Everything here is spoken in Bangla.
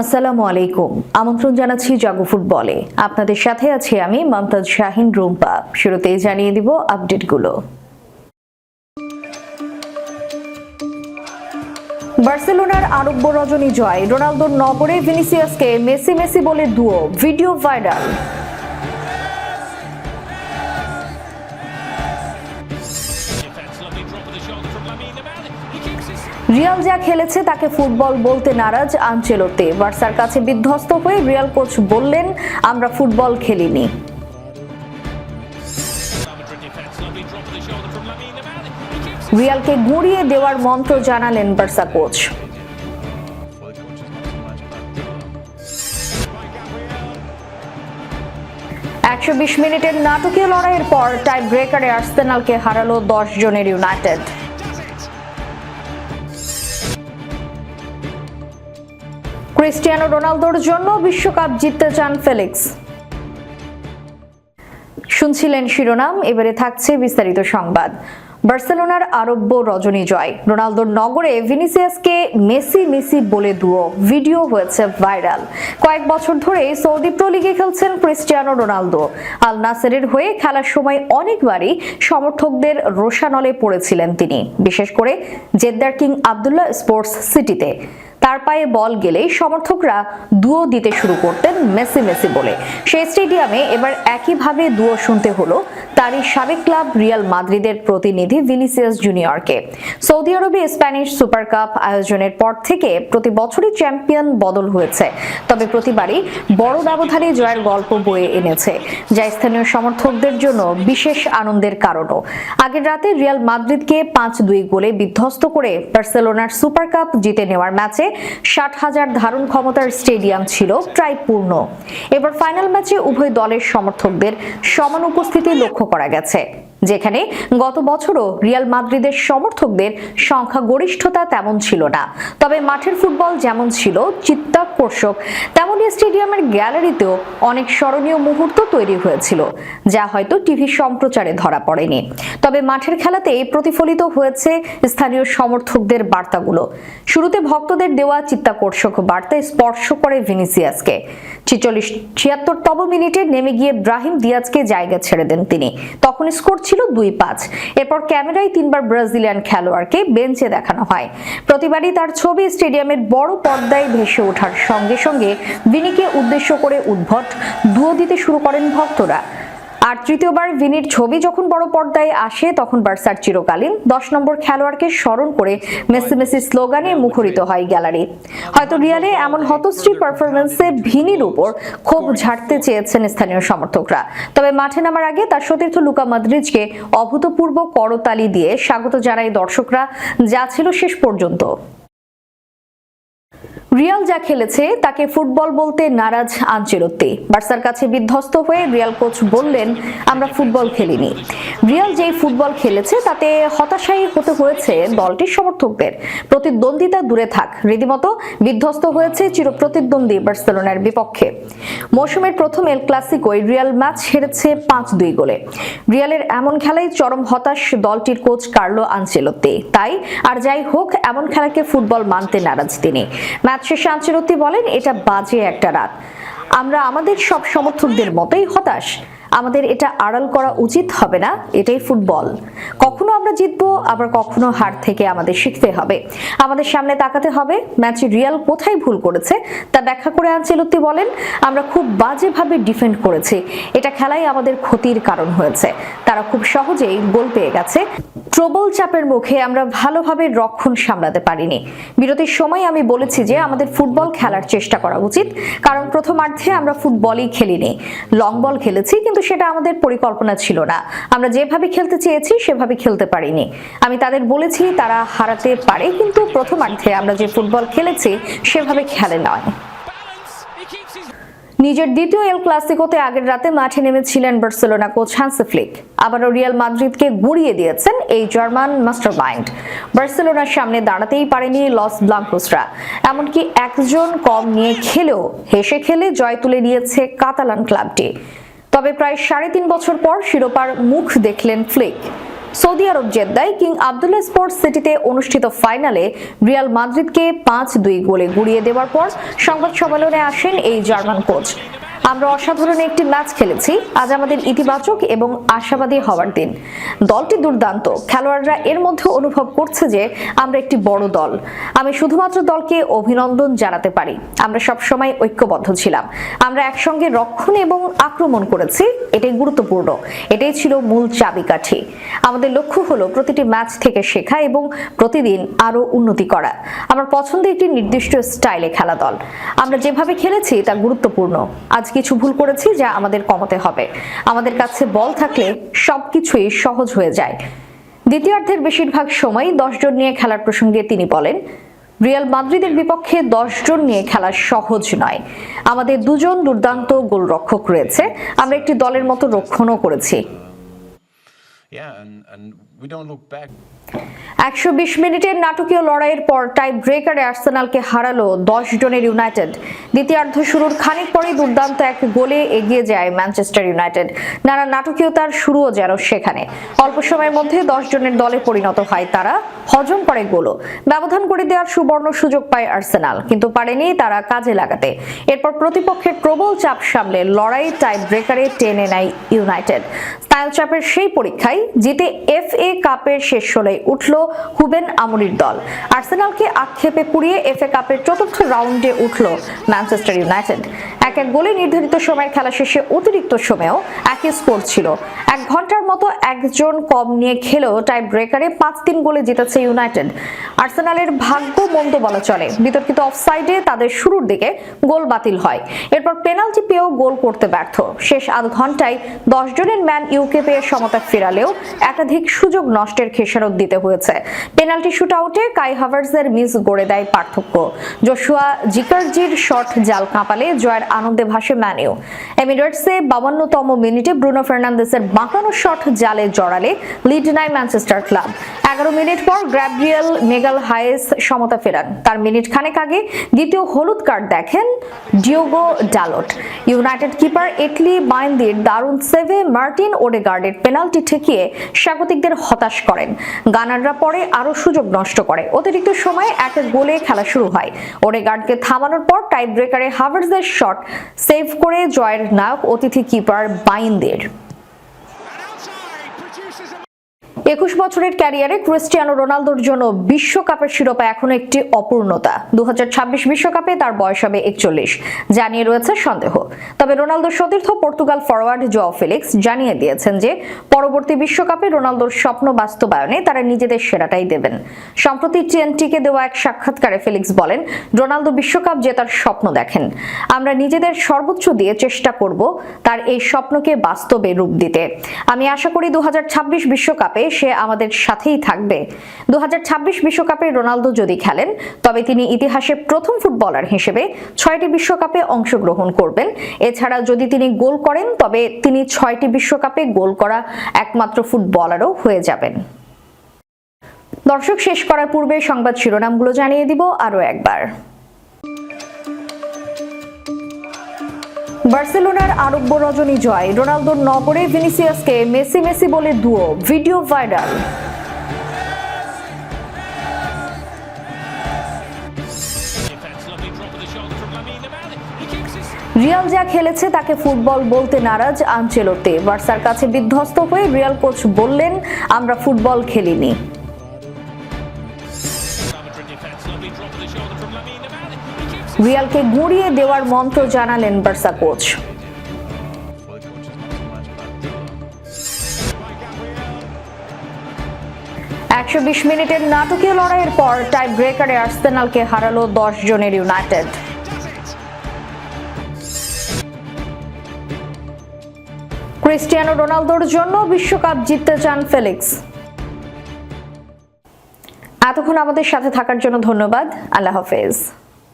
আসসালামু আলাইকুম। আমন্ত্রণ জানাচ্ছি জাগো ফুটবলে। আপনাদের সাথে আছি আমি মমতাজ শাহিন রুম্পা। শুরুতেই জানিয়ে দিব আপডেটগুলো। বার্সেলোনার আরব্য রজনী জয়। রোনালদোর নগরে ভিনিসিয়াসকে মেসি মেসি বলে দুয়ো। Video viral. রিয়াল যা খেলেছে তাকে ফুটবল বলতে নারাজ আঞ্চেলোতে বার্সার কাছে বিধ্বস্ত হয়ে রিয়াল কোচ বললেন, আমরা ফুটবল খেলিনি। রিয়ালকে গুঁড়িয়ে দেওয়ার মন্ত্র জানালেন বার্সা কোচ। একশো বিশ মিনিটের নাটকীয় লড়াইয়ের পর টাই ব্রেকারে আর্সেনালকে হারালো দশ জনের ইউনাইটেড। ক্রিস্টিয়ানো রোনালদোর জন্য বিশ্বকাপ জিততে চান ফেলিক্স। শুনছিলেন শিরোনাম, এবারে থাকছে বিস্তারিত সংবাদ। বার্সেলোনার আরব্য রজনী জয়। রোনালদোর নগরে ভিনিসিয়াসকে মেসি মেসি বলে দুও ভিডিও হয়েছে ভাইরাল। কয়েক বছর ধরে সৌদি প্রো লিগে খেলছেন ক্রিস্টিয়ানো রোনালদো। আল নাসেরের হয়ে খেলার সময় অনেকবারই সমর্থকদের রোশানলে পড়েছিলেন তিনি। বিশেষ করে জেদ্দার কিং আবদুল্লাহ স্পোর্টস সিটিতে। তার পায়ে বল গেলেই সমর্থকরা দুয়ো দিতে শুরু করতেন মেসি মেসি বলে। সেই স্টেডিয়ামে এবার একইভাবে দুয়ো শুনতে হলো তারই সাবেক ক্লাব রিয়াল মাদ্রিদের প্রতিনিধি ভিনিসিয়াস জুনিয়রকে। সৌদি আরবে স্প্যানিশ সুপার কাপ আয়োজনের পর থেকে প্রতি বছরই চ্যাম্পিয়ন বদল হয়েছে। তবে প্রতিবারই বড় ব্যবধানে জয়ের গল্প বয়ে এনেছে। যা স্থানীয় সমর্থকদের জন্য বিশেষ আনন্দের কারণও। আগের রাতে রিয়াল মাদ্রিদকে পাঁচ দুই গোলে বিধ্বস্ত করে বার্সেলোনার সুপার কাপ জিতে নেওয়ার ম্যাচে ষাট হাজার ধারণ ক্ষমতার স্টেডিয়াম ছিল প্রায় পূর্ণ এবার ফাইনাল ম্যাচে উভয় দলের সমর্থকদের সমান উপস্থিতি লক্ষ্য করা গেছে। যেখানে গত বছরও রিয়াল মাদ্রিদের সমর্থকদের সংখ্যা গরিষ্ঠতা তেমন ছিল না। তবে মাঠের ফুটবল যেমন ছিল চিত্তাকর্ষক তেমনই স্টেডিয়ামের গ্যালারিতেও অনেক স্মরণীয় মুহূর্ত তৈরি হয়েছিল, যা হয়তো টিভি সম্প্রচারে ধরা পড়েনি। তবে মাঠের খেলাতেই প্রতিফলিত হয়েছে স্থানীয় সমর্থকদের বার্তাগুলো। শুরুতে ভক্তদের দেওয়া চিত্তাকর্ষক বার্তা স্পর্শ করে ভিনিসিয়াসকে। ছিচল্লিশ ছিয়াত্তরতম মিনিটে নেমে গিয়ে ব্রাহিম দিয়াজকে জায়গা ছেড়ে দেন তিনি। তখন স্কোর ছিল দুই পাঁচ। এরপর ক্যামেরায় তিনবার ব্রাজিলিয়ান খেলোয়াড়কে বেঞ্চে দেখানো হয়। প্রতিবারই তার ছবি স্টেডিয়ামের বড় পর্দায় ভেসে ওঠার সঙ্গে সঙ্গে ভিনিকে উদ্দেশ্য করে উদ্ভট, ধুয়ো দিতে শুরু করেন ভক্তরা। আর তৃতীয়বার ভিনির ছবি যখন বড় পর্দায় আসে, তখন বার্সার চিরকালীন। দশ নম্বর খেলোয়াড়কে স্মরণ করে মেসি মেসি স্লোগানে মুখরিত হয় গ্যালারি। হয়তো রিয়ালে এমন হতশ্রী পারফরমেন্সে ভিনির উপর ক্ষোভ ঝাড়তে চেয়েছেন স্থানীয় সমর্থকরা। তবে মাঠে নামার আগে তার সতীর্থ লুকা মাদ্রিজকে অভূতপূর্ব করতালি দিয়ে স্বাগত জানায় দর্শকরা। যা ছিল শেষ পর্যন্ত। রিয়াল যা খেলেছে, তাকে ফুটবল বলতে নারাজ আনচেলত্তি বার্সার কাছে বিধ্বস্ত হয়ে রিয়াল কোচ বললেন, আমরা ফুটবল খেলিনি। রিয়াল যেই ফুটবল খেলেছে, তাতে হতাশায়ী হতে হয়েছে দলটির সমর্থকদের। প্রতিদ্বন্দ্বিতা দূরে থাক, রীতিমতো বিধ্বস্ত হয়েছে চিরপ্রতিদ্বন্দ্বী বার্সেলোনার বিপক্ষে। মৌসুমের প্রথম এল ক্লাসিকোয় রিয়াল ম্যাচ হেরেছে পাঁচ দুই গোলে। রিয়ালের এমন খেলাই চরম হতাশ দলটির কোচ কার্লো আনচেলত্তি তাই, আর যাই হোক, এমন খেলাকে ফুটবল মানতে নারাজ তিনি। ম্যাচ শেষে আনচেলত্তি বলেন এটা বাজে একটা রাত। আমরা আমাদের সব সমর্থকদের মতোই হতাশ। আমাদের এটা আড়াল করা উচিত হবে না, এটাই ফুটবল। কখনো আমরা জিতবো, আবার কখনো হার থেকে আমাদের শিখতে হবে। আমাদের সামনে তাকাতে হবে, ম্যাচে রিয়াল কোথায় ভুল করেছে, তা ব্যাখ্যা করে আনচেলত্তি বলেন, আমরা খুব বাজেভাবে ডিফেন্ড করেছি। এটা খেলায় আমাদের ক্ষতির কারণ হয়েছে। তারা খুব সহজেই গোল পেয়ে গেছে। প্রবল চাপের মুখে আমরা ভালোভাবে রক্ষণ সামলাতে পারিনি। বিরতির সময় আমি বলেছি যে, আমাদের ফুটবল খেলার চেষ্টা করা উচিত, কারণ প্রথমার্ধে আমরা ফুটবলই খেলিনি। লং বল খেলেছি, কিন্তু সেটা আমাদের পরিকল্পনা ছিল না। আমরা যেভাবে খেলতে চেয়েছি, সেভাবে খেলতে পারিনি। আমি তাদের বলেছি, তারা হারাতে পারে, কিন্তু প্রথমার্ধে আমরা যে ফুটবল খেলেছি, সেভাবে খেলে নয়। নিজের দ্বিতীয় এল ক্লাসিকোতে আগের রাতে মাঠে নেমেছিলেন বার্সেলোনা কোচ হান্সি ফ্লিক। আবারও রিয়াল মাদ্রিদকে গুড়িয়ে দিয়েছেন এই জার্মান মাস্টার মাইন্ড বার্সেলোনার সামনে দাঁড়াতেই পারেনি লস ব্লাঙ্কোসরা এমনকি একজন কম নিয়ে খেলেও হেসে খেলে জয় তুলে নিয়েছে কাতালান ক্লাবটি। তবে প্রায় সাড়ে তিন বছর পর শিরোপার মুখ দেখলেন ফ্লিক। সৌদি আরব জেদ্দায় কিং আবদুল্লা স্পোর্টস সিটিতে অনুষ্ঠিত ফাইনালে রিয়াল মাদ্রিদকে পাঁচ দুই গোলে গুড়িয়ে দেওয়ার পর সংবাদ সম্মেলনে আসেন এই জার্মান কোচ। আমরা অসাধারণ একটি ম্যাচ খেলেছি। আজ আমাদের ইতিবাচক এবং আশাবাদী হওয়ার দিন। দলটি দুর্দান্ত। খেলোয়াড়রা এর মধ্যে অনুভব করছে যে আমরা একটি বড় দল। আমি শুধুমাত্র দলকে অভিনন্দন জানাতে পারি। আমরা সবসময় ঐক্যবদ্ধ ছিলাম। আমরা একসঙ্গে রক্ষণ এবং আক্রমণ করেছি, এটাই গুরুত্বপূর্ণ। এটাই ছিল মূল চাবিকাঠি। আমাদের লক্ষ্য হলো প্রতিটি ম্যাচ থেকে শেখা এবং প্রতিদিন আরও উন্নতি করা। আমার পছন্দের একটি নির্দিষ্ট স্টাইলে খেলা দল। আমরা যেভাবে খেলেছি, তা গুরুত্বপূর্ণ। আজ কিছু ভুল করেছি যা আমাদের কমাতে হবে। আমাদের কাছে বল থাকলে সবকিছুই সহজ হয়ে যায়। দ্বিতীয়ার্ধের বেশিরভাগ সময় জন নিয়ে খেলার প্রসঙ্গে তিনি বলেন, রিয়াল মাদ্রিদের বিপক্ষে জন নিয়ে খেলা সহজ নয়। আমাদের দুজন দুর্দান্ত গোলরক্ষক রয়েছে। আমরা একটি দলের মতো রক্ষণও করেছি। একশো বিশ মিনিটের নাটকীয় লড়াইয়ের পর টাই ব্রেকারে আর্সেনালকে হারালো দশ জনের ইউনাইটেড। দ্বিতীয়ার্ধ শুরুর খানিক পরেই দুর্দান্ত এক গোলে এগিয়ে যায় ম্যানচেস্টার ইউনাইটেড। নানা নাটকীয়তার শুরুও যেন সেখানে। অল্প সময়ের মধ্যে দশ জনের দলে পরিণত হয় তারা। হজম করে গোলও। ব্যবধান করে দেওয়ার সুবর্ণ সুযোগ পায় আর্সেনাল, কিন্তু পারেনি তারা কাজে লাগাতে। এরপর প্রতিপক্ষের প্রবল চাপ সামলে লড়াই টাই ব্রেকারে টেনে নেয় ইউনাইটেড। স্টাইল চাপের সেই পরীক্ষায় জিতে এফ এ কাপের শেষ ষোলোয় উঠল হুবেন আমরির দল। আর্সেনালকে আক্ষেপে পুড়িয়ে এফ এ কাপের চতুর্থ রাউন্ডে উঠল ম্যানচেস্টার ইউনাইটেড। এক এক গোলে নির্ধারিত সময়ের খেলা শেষে অতিরিক্ত সময়েও একই স্কোর ছিল। এক ঘণ্টার মতো একজন কম নিয়ে খেলেও টাই ব্রেকারে পাঁচ তিন গোলে জিতেছে ইউনাইটেড। আর্সেনালের ভাগ্য মন্দ বলা চলে। বিতর্কিত অফসাইডে তাদের শুরুর দিকে গোল বাতিল হয়। এরপর পেনাল্টি পেয়েও গোল করতে ব্যর্থ। শেষ আধ ঘন্টায় দশ জনের ম্যান ইউকে পেয়ে সমতা ফেরালেও একাধিক সুযোগ নষ্টের খেসারত দিতে হয়েছে। পেনাল্টি শুট আউটে কাই হাভার্সের মিস গড়ে দেয় পার্থক্য। জোশুয়া জিকারজির শট জাল কাঁপালে জয়ের আনন্দে ভাসে ম্যানিউ এমিরেটসে বাবান্নতম মিনিটে ব্রুনো ফার্নান্দেসের বাঁকানো শট জালে জড়ালে লিড নাই ম্যানচেস্টার ক্লাব। এগারো মিনিট পর গ্র্যাব্রিয়েল মেগাল হায়েস সমতা ফেরান। তার মিনিট খানেক আগে দ্বিতীয় হলুদ কার্ড দেখেন ডিওগো ডালট। ইউনাইটেড কিপার এটলি বাইন্দির দারুণ সেভে মার্টিন ওডেগার্ডের পেনাল্টি ঠেকিয়ে স্বাগতিকদের হতাশ করেন। গানাররা পরে আরও সুযোগ নষ্ট করে। অতিরিক্ত সময়ে এক এক গোলে খেলা শুরু হয়। ওডেগার্ডকে থামানোর পর টাই ব্রেকারে হাভার্সের শট সেভ করে জয়ের নায়ক অতিথি কিপার বাইন্দের। একুশ বছরের ক্যারিয়ারে ক্রিস্টিয়ানো রোনালদোর জন্য বিশ্বকাপের শিরোপা এখনও একটি অপূর্ণতা। দু বিশ্বকাপে তার বয়স হবে একচল্লিশ। জানিয়ে রয়েছে সন্দেহ। তবে রোনালদোর সতীর্থ পর্তুগাল ফরওয়ার্ড জোয়াও ফেলিক্স জানিয়ে দিয়েছেন যে, পরবর্তী বিশ্বকাপে রোনালদোর স্বপ্ন বাস্তবায়নে তারা নিজেদের সেরাটাই দেবেন। সম্প্রতি টিএনটিকে দেওয়া এক সাক্ষাৎকারে ফেলিক্স বলেন, রোনালদো বিশ্বকাপ জেতার স্বপ্ন দেখেন। আমরা নিজেদের সর্বোচ্চ দিয়ে চেষ্টা করব তার এই স্বপ্নকে বাস্তবে রূপ দিতে। আমি আশা করি দু বিশ্বকাপে সে আমাদের সাথেই থাকবে। দু বিশ্বকাপে রোনালদো যদি খেলেন, তবে তিনি ইতিহাসে প্রথম ফুটবলার হিসেবে ছয়টি বিশ্বকাপে অংশগ্রহণ করবেন। এছাড়া যদি তিনি গোল করেন, তবে তিনি ছয়টি বিশ্বকাপে গোল করা একমাত্র ফুটবলারও হয়ে যাবেন। দর্শক, শেষ করার পূর্বে সংবাদ শিরোনামগুলো জানিয়ে দিব আরও একবার। বার্সেলোনার আরব্য রজনী জয়। রোনালদোর নগরে ভিনিসিয়াসকে মেসি মেসি বলে দুও ভিডিও ভাইরাল। রিয়াল যা খেলেছে তাকে ফুটবল বলতে নারাজ আনচেলোতে বার্সার কাছে বিধ্বস্ত হয়ে রিয়াল কোচ বললেন, আমরা ফুটবল খেলিনি। রিয়ালকে গুঁড়িয়ে দেওয়ার মন্ত্র জানালেন বার্সা কোচ। একশো বিশ মিনিটের নাটকীয় লড়াইয়ের পর টাই ব্রেকারে আর্সেনালকে হারালো দশ জনের ইউনাইটেড। ক্রিস্টিয়ানো রোনালদোর জন্য বিশ্বকাপ জিততে চান ফেলিক্স। এতক্ষণ আমাদের সাথে থাকার জন্য ধন্যবাদ। আল্লাহ হাফেজ।